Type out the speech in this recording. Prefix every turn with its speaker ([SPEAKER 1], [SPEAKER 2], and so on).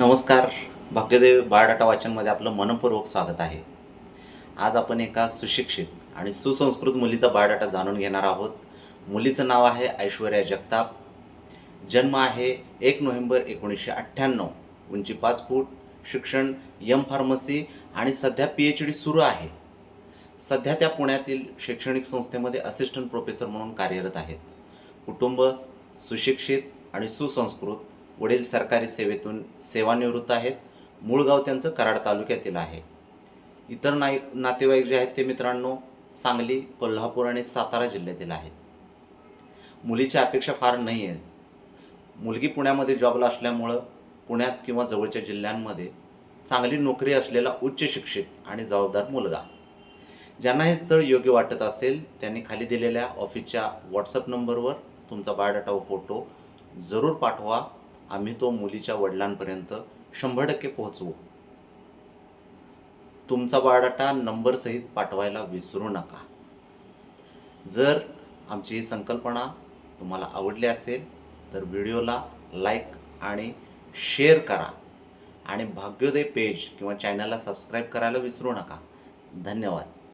[SPEAKER 1] नमस्कार. भाग्यदेव बायोडाटा वाचनमध्ये आपलं मनपूर्वक स्वागत आहे. आज आपण एका सुशिक्षित आणि सुसंस्कृत मुलीचा बायोडाटा जाणून घेणार आहोत. मुलीचं नाव आहे ऐश्वर्या जगताप. जन्म आहे एक नोव्हेंबर एकोणीसशे अठ्ठ्याण्णव उंची पाच फूट शिक्षण यम फार्मसी आणि सध्या पी एच डी सुरू आहे. सध्या त्या पुण्यातील शैक्षणिक संस्थेमध्ये असिस्टंट प्रोफेसर म्हणून कार्यरत आहेत. कुटुंब सुशिक्षित आणि सुसंस्कृत वडील सरकारी सेवेतून सेवानिवृत्त आहेत. मूळ गाव त्यांचं कराड तालुक्यातील आहे. इतर नाय नातेवाईक जे आहेत ते मित्रांनो सांगली कोल्हापूर आणि सातारा जिल्ह्यातील आहेत. मुलीची अपेक्षा फार नाही आहे मुलगी पुण्यामध्ये जॉबला असल्यामुळं पुण्यात किंवा जवळच्या जिल्ह्यांमध्ये चांगली नोकरी असलेला उच्च शिक्षित आणि जबाबदार मुलगा. ज्यांना हे स्थळ योग्य वाटत असेल त्यांनी खाली दिलेल्या ऑफिसच्या व्हॉट्सअप नंबरवर तुमचा बायोडाटा व फोटो जरूर पाठवा. आम्ही तो मुलीच्या वडिलांपर्यंत शंभर टक्के पोहोचवू. तुमचा बायोडाटा नंबरसहित पाठवायला विसरू नका. जर आमची ही संकल्पना तुम्हाला आवडली असेल तर व्हिडिओला लाईक आणि शेअर करा. आणि भाग्योदय पेज किंवा चॅनलला सबस्क्राईब करायला विसरू नका. धन्यवाद.